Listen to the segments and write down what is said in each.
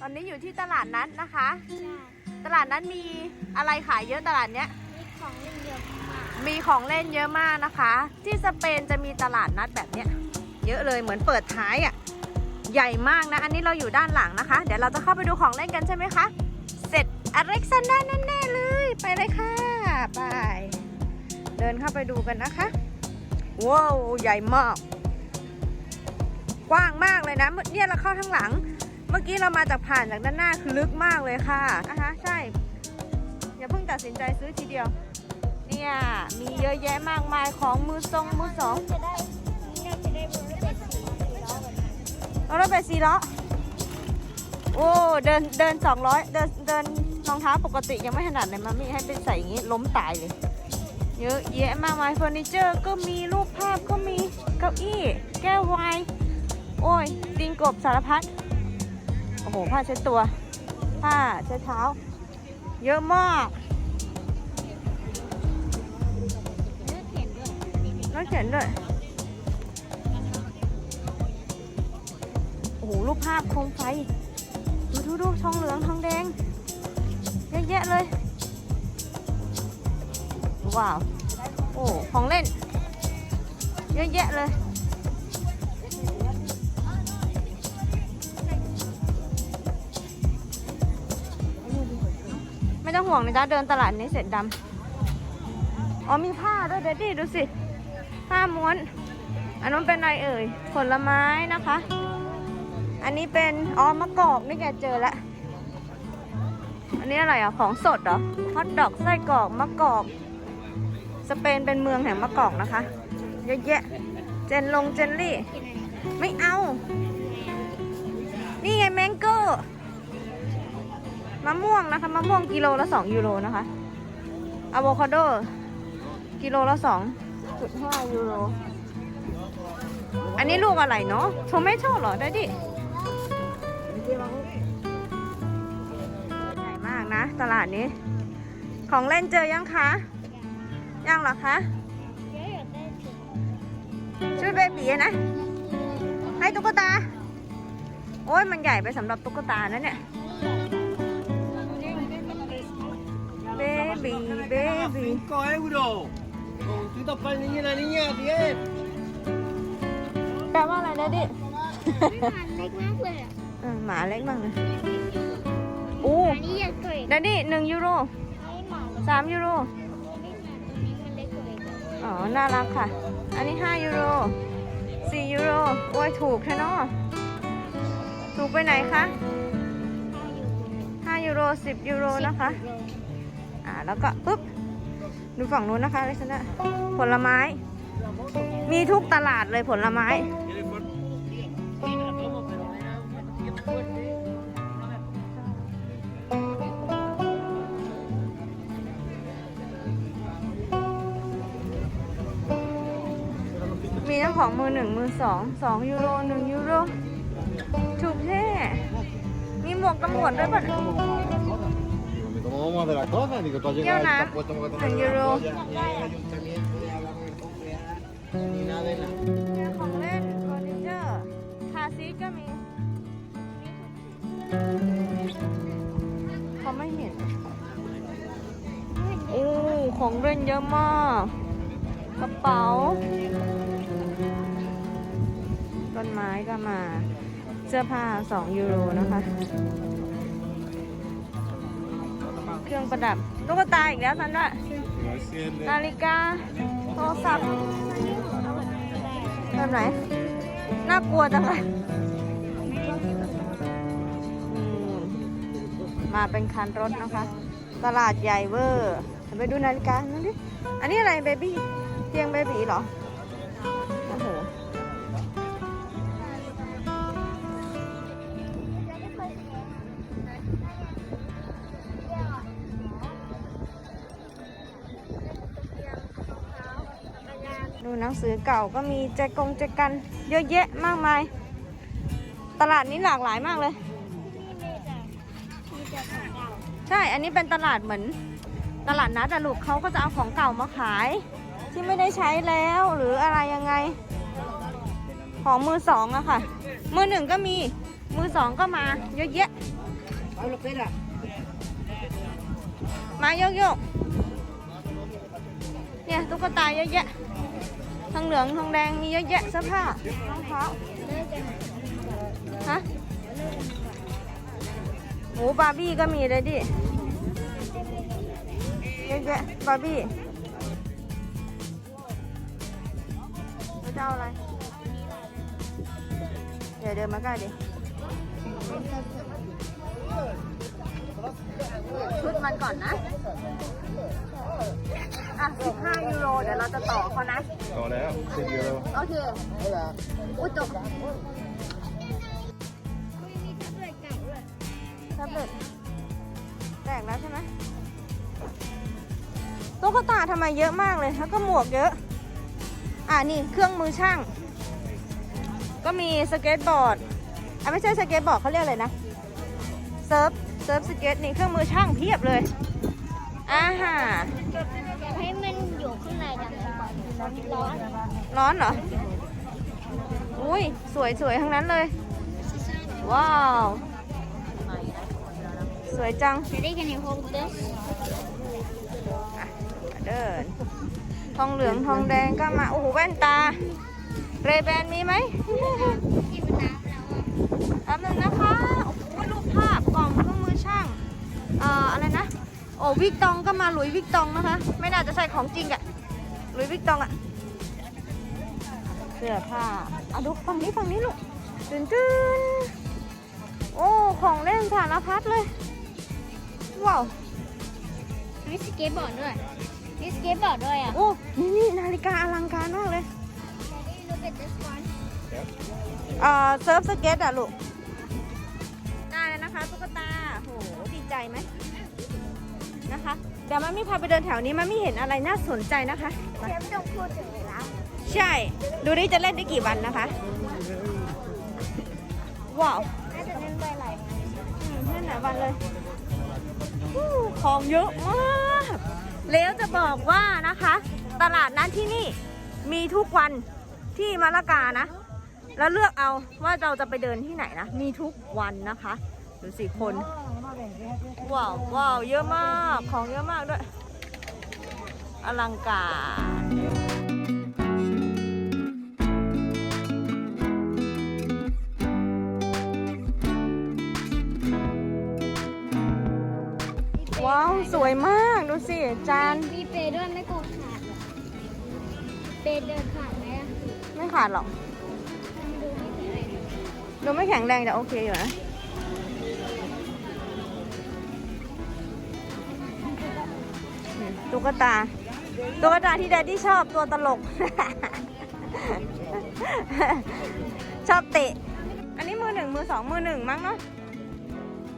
ตอนนี้อยู่ที่ตลาดนัดนะคะ ใช่ ตลาดนัดมีอะไรขายเยอะตลาดเนี้ย มีของเล่นเยอะมากมีของเล่นเยอะมากนะคะ ที่สเปนจะมีตลาดนัดแบบเนี้ย เยอะเลยเหมือนเปิดท้ายอะ่ะ ใหญ่มากนะ อันนี้เราอยู่ด้านหลังนะคะ เดี๋ยวเราจะเข้าไปดูของเล่นกันใช่ไหมคะ เสร็จอเล็กซานดราแน่ๆเลย ไปเลยค่ะ ไป เดินเข้าไปดูกันนะคะ ว้าว ใหญ่มาก กว้างมากเลยนะเมื่อเนี่ยเราเข้าทางหลัง เมื่อกี้เรามาจากผ่านจากด้านหน้าคือลึกมากเลยค่ะนะคะใช่ อย่าเพิ่งตัดสินใจซื้อทีเดียว เนี่ยมีเยอะแยะมากมายของมือทรงมือสองจะได้น่าจะได้บนรถไฟสีล้อแบบนั้นเอารถไปสีล้อโอ้เดินเดินสองร้อยเดินเดินรองเท้าปกติยังไม่ถนัดเลยมามีให้เป็นใส่อย่างนี้ล้มตายเลย เยอะแยะมากมายเฟอร์นิเจอร์ก็มีรูปภาพก็มีเก้าอี้ แก้วไวน์โอ้ยตีนกบสารพัด อ้โห ผ้าเช็ดตัว ผ้าเช็ดเท้า เยอะมากนด้องเขียนด้วย โอ้โห รูปภาพโคมไฟดูดูดูทองเหลืองทองแดง เยอะแยะเลย ว้าว โอ้ ของเล่น เยอะแยะเลย ห่วงนะจ๊ะเดินตลาดนี้เสร็จดำอ๋อมีผ้าด้วยเดดดี้ดูสิผ้าม้วน อันนั้นเป็นอะไรเอ่ย ผลไม้นะคะ อันนี้เป็นอ๋อมะกอกนี่แกเจอล้วอันนี้อะไรอะ ของสดเหรอฮอทดอกไส้กรอกมะกอกสเปนเป็นเมืองแห่งมะกอกนะคะเยอะแยะเจนลงเจนลี่ไรไม่เอา นี่ไงแมงโก้ มะม่วงนะคะมะม่วงกิโลละสองยูโรนะคะอะโวคาโดกิโลละสองจุดห้ายูโร อันนี้ลูกอะไรเนาะโทเมโต้เหรอได้ดิใหญ่มากนะ ตลาดนี้ ของเล่นเจอยังคะ ยังหรอคะเยอะอยากได้สีช่วยเบบีนะ ให้ตุ๊กตา โอ้ยมันใหญ่ไปสำหรับตุ๊กตานะเนี่ย เบบีเบบี5 euro. Con tutto per il niño y la niña, 10. แปลว่าอะไรนะดิมันเล็กมากเลยอะเออหมาเล็กมากเลยอู้อันนี้ใหญ่กว่าอีกดัดดี้หนึ่งยูโรไอ้หมาเล็กสามยูโรกว่าตรงนี้มันเล็กกว่าอีกอ๋อ น่ารักค่ะ อันนี้ 5 ยูโร 4 ยูโรโอ้ยถูกแค่เนาะถูกไปไหนคะ 5 ยูโร 10 ยูโรนะคะอ่า แล้วก็ปุ๊บดูฝั่งนู้นนะคะเลชนะผลไม้ มีทุกตลาดเลยผลไม้ มีทั้งของมือหนึ่งมือสองสองยูโรหนึ่งยูโรถูกแท้มีหมวกตำรวจด้วยป่ะ vamos a hacer la cosa? Digo, tú has ¿Qué llegado onda? y te has puesto como que En tener euro. una olla, ni el ayuntamiento, ni hablar con el congreso, ni nada de nada. เนี่ยของเล่นเฟอร์นิเจอร์คาซีทก็มีเขาไม่เห็นโอ้ของเล่นเยอะมาก กระเป๋า ต้นไม้ก็มา เสื้อผ้า 2 ยูโรนะคะเครื่อง ประดับตุ๊กตาอีกแล้วซันด้วยนาฬิกาโทรศัพท์แบบไหน น่ากลัวจังเลยอืมมาเป็นคันรถนะคะ ตลาดใหญ่เวอร์ ไปดูนาฬิกานั่นดิ อันนี้อะไรเบบี้เตียงเบบีเหรอโอ้ ดูหนังสือเก่าก็มีแจกงแจกันเยอะแยะมากมาย ตลาดนี้หลากหลายมากเลย ใช่ อันนี้เป็นตลาดเหมือน ตลาดนัดอะลูกเขาก็จะเอาของเก่ามาขาย ที่ไม่ได้ใช้แล้วหรืออะไรยังไง ของมือสองอะค่ะ มือหนึ่งก็มี มือสองก็มา เยอะแยะเอาเป็ดอะมาโยกโยกเนี่ยตุ๊กตาเยอะแยะ ทองเหลืองทองแดงมีเยอะแยะเสื้อผ้ารองเท้าฮะโอ้บาร์บี้ก็มีเลยดิเยอะแยะบาร์บี้จะเอาอะไร เดี๋ยวเดินมาใกล้ดิ ชุดมันก่อนนะ อะ 15 ยูโร เดี๋ยวเราจะต่อเขานะ ต่อแล้วสิบยูโรโอเคอุ้ยจบมีแท็บเล็ตเก่าด้วยแท็บเล็ตแตกแล้วใช่ไหมตุ๊กตาทำไมเยอะมากเลย แล้วก็หมวกเยอะ อ่านี่เครื่องมือช่าง ก็มีสเก็ตบอร์ด อะไม่ใช่สเก็ตบอร์ดเขาเรียกอะไรนะ เซิร์ฟเซิร์ฟสเก็ตนี่เครื่องมือช่างเพียบเลยอ่าฮะให้มันอยู่ข้างในดังก่อนร้อนร้อนเหรอ อุ้ยสวยสวยๆทั้งนั้นเลย ว้าว สวยจัง Daddy can you hold this อะเดิน ทองเหลืองทองแดงก็มา โอ้โหแว่นตา เรแบนมีไหม ที่มันน้ำแล้วอะ แป๊บนึงนะคะ โอ้โหรูปภาพกล่อง เครื่องมือช่างเอ่ออะไรนะโอ้วิกตองก็มาหลุยวิกตองนะคะ ไม่น่าจะใช่ของจริงอะหลุยวิกตองอะเสื้อผ้าอะดูฝั่งนี้ฝั่งนี้ลูกตื่นตื่นโอ้ของเล่นสารพัดเลยว้าวมีสเก็ตบอร์ดด้วยมีสเก็ตบอร์ดด้วยอะโอ้นี่นี่นาฬิกาอลังการมากเลย Daddy look at this one เอ่อเซิร์ฟสเก็ตอะลูกได้แล้วนะคะตุ๊กตาโหดี ใจไหมนะคะเดี๋ยวมันไม่พาไปเดินแถวนี้มันไม่เห็นอะไรน่าสนใจนะคะไปเชฟต้องพูดถึงเวลาใช่ ดูดิจะเล่นได้กี่วันนะคะว้าวน่าจะเล่นไปหลายวันอืมเล่นหลายวันเลยอู้ของเยอะมากแล้วจะบอกว่านะคะ ตลาดนั้นที่นี่มีทุกวันที่มาละกานะ แล้วเลือกเอาว่าเราจะไปเดินที่ไหนนะ มีทุกวันนะคะดูสิคน ว้าวว้าวเยอะมากของเยอะมากด้วย อลังการว้าว สวยมาก ดูสิ จาน มีเปรย์ด้วยไม่กลัวขาดเหรอเปรย์เดินขาดไหมอะไม่ขาดหรอกดูไม่แข็งแรงดูไม่แข็งแรงแต่โอเคอยู่นะ ตุ๊กตา ตุ๊กตาที่แดดดี้ชอบตัวตลก ชอบเตะ อันนี้มือหนึ่งมือสองมือหนึ่งมั้งเนาะ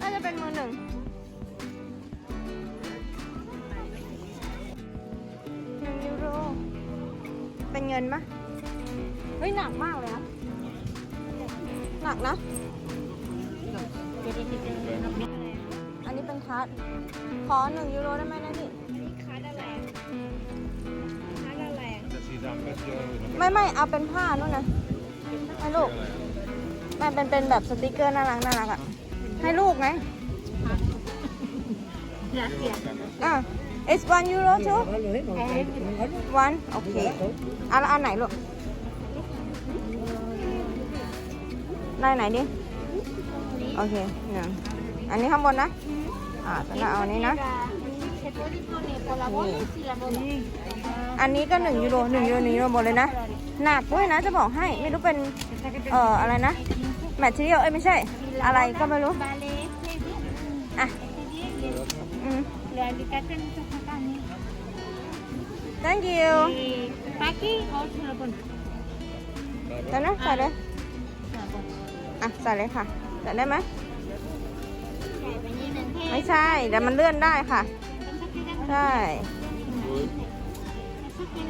น่าจะเป็นมือหนึ่งหนึ่งยูโร เป็นเงินมะเฮ้ยหนักมากเลยนะ หนักนะ อันนี้เป็นคัสขอหนึ่งยูโรได้ไหมนะ ไม่ไม่เอาเป็นผ้านู่นนะให้ลูกมันเป็นเป็นแบบสติกเกอร์น่ารักน่ารักอะให้ลูกไงอะ it's one euro too เอาเลยหน่อยเอาเลย one โอเคเอันอันไหนลูกได้ไหนดิโอเคหนึ่งอันนี้ข้างบนนะอ่าจะเอาอันนี้นะ อันนี้ก็หนึ่งยูโรหนึ่งยูโรหนึ่งยูโรหมดเลยนะ หนักด้วยนะจะบอกให้ไม่รู้เป็นเอ่ออะไรนะแมทเทียลเอ้ยไม่ใช่ อะไรก็ไม่รู้อะอืม thank you เดี๋ยวนะใส่เลยอะใส่เลยค่ะใส่ได้ไหมไม่ใช่เดี๋ยวมันเลื่อนได้ค่ะ ใช่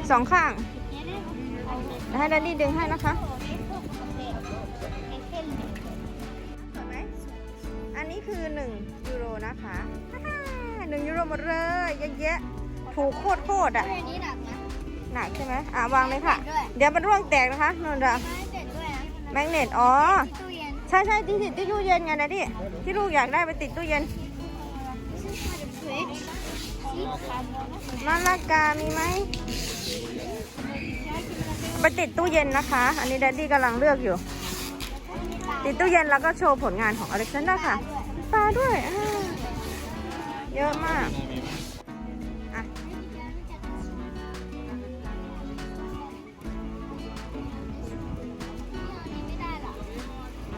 สองข้างเดี๋ยวให้ดันดี้ดึงให้นะคะสวยไหมอันนี้คือ 1 ยูโรนะคะหนึ่งยูโรหมดเลยเยอะแยะถูกโคตรโคตรๆอะอันนี้หนักนะหนักใช่ไหมอะวางเลยค่ะด้วยเดี๋ยวมันร่วงแตกนะคะนนท์ไม่เสร็จด้วยนะแมกเนตอ๋อตู้เย็นใช่ใช่ที่ติดที่ตู้เย็นไงนะดิที่ลูกอยากได้ไปติดตู้เย็น มะละกามีไหมไปติดตู้เย็นนะคะ อันนี้แดดดี้กำลังเลือกอยู่ ติดตู้เย็นแล้วก็โชว์ผลงานของอเล็กซานดราค่ะปลาด้วยเยอะมาก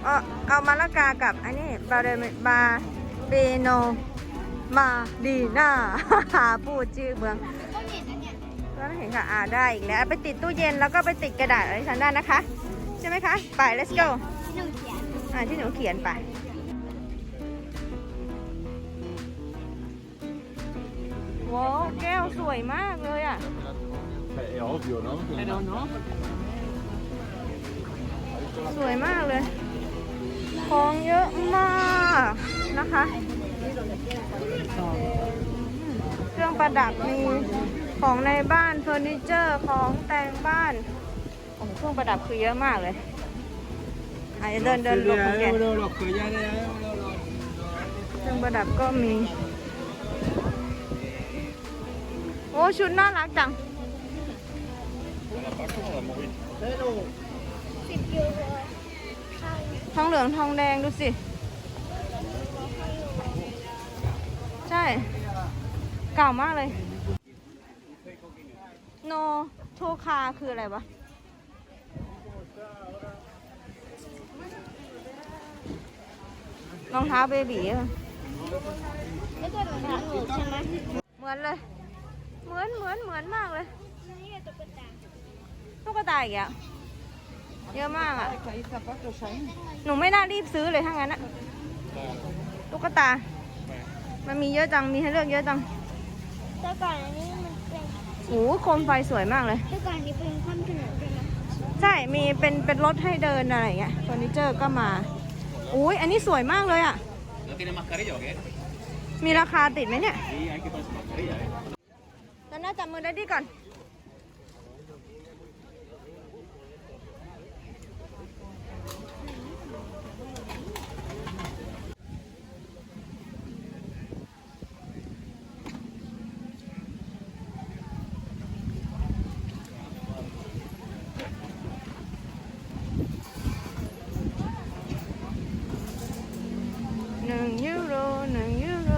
เอาเอามะละกากับอันนี้บาเรมบาเบโน มาดีน่า พูดชื่อเมืองก็เห็นนะเนี่ยก็เห็นค่ะอ่าได้อีกแล้ว ไปติดตู้เย็นแล้วก็ไปติดกระดาษอะไรฉันได้นะคะ ใช่ไหมคะ ไป let's go ที่หนูเขียนอ่าที่หนูเขียนไปว้าวแก้วสวยมากเลยอะ È ovvio, no? Eh no, no. สวยมากเลย ของเยอะมากนะคะ เค รื่องประดับมีของในบ้านเฟอร์นิเจอร์ของแต่งบ้านโอ้โหเครื่องประดับคือเยอะมากเลยอาจจะเดินเดินลงของแก Euro, los collares, euro, los... เครื่องประดับก็มี โอ้ชุดน่ารักจังทองเหลืองทองแดงดูสิ ใช่ ก่ามากเลย โนโทคาคืออะไรวะรองเท้าเบบีอะแล้วก็รองเท้าหนูใช่ไหมเหมือนเลย เหมือนเหมือนเหมือนมากเลยตุ๊กตาตุ๊กตาอีกอะเยอะมากอะหนูไม่น่ารีบซื้อเลยถ้างั้นอะตุ๊กตา มันมีเยอะจัง มีให้เลือกเยอะจัง แต่ก่อนอันนี้มันเป็นโอ้โหโคมไฟสวยมากเลย แต่ก่อนอันนี้เป็นข้ามถนนด้วยนะใช่ มีเป็นเป็นรถให้เดินอะไรอย่างเงี้ยเฟอร์นิเจอร์ก็มา อุ้ยอันนี้สวยมากเลยอะ ¿no tiene mascarilla o qué? มีราคาติดไหมเนี่ย Sí, hay que ponerse mascarilla, ¿eh? แล้วน่าจับมือได้ดีก่อน หนึ่งยูโรหนึ่งยูโร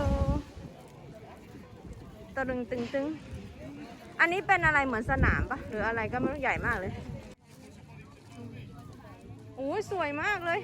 ตะลึงตึงตึงอันนี้เป็นอะไรเหมือนสนามปะหรืออะไรก็ไม่รู้ใหญ่มากเลยโอ้ยสวยมากเลย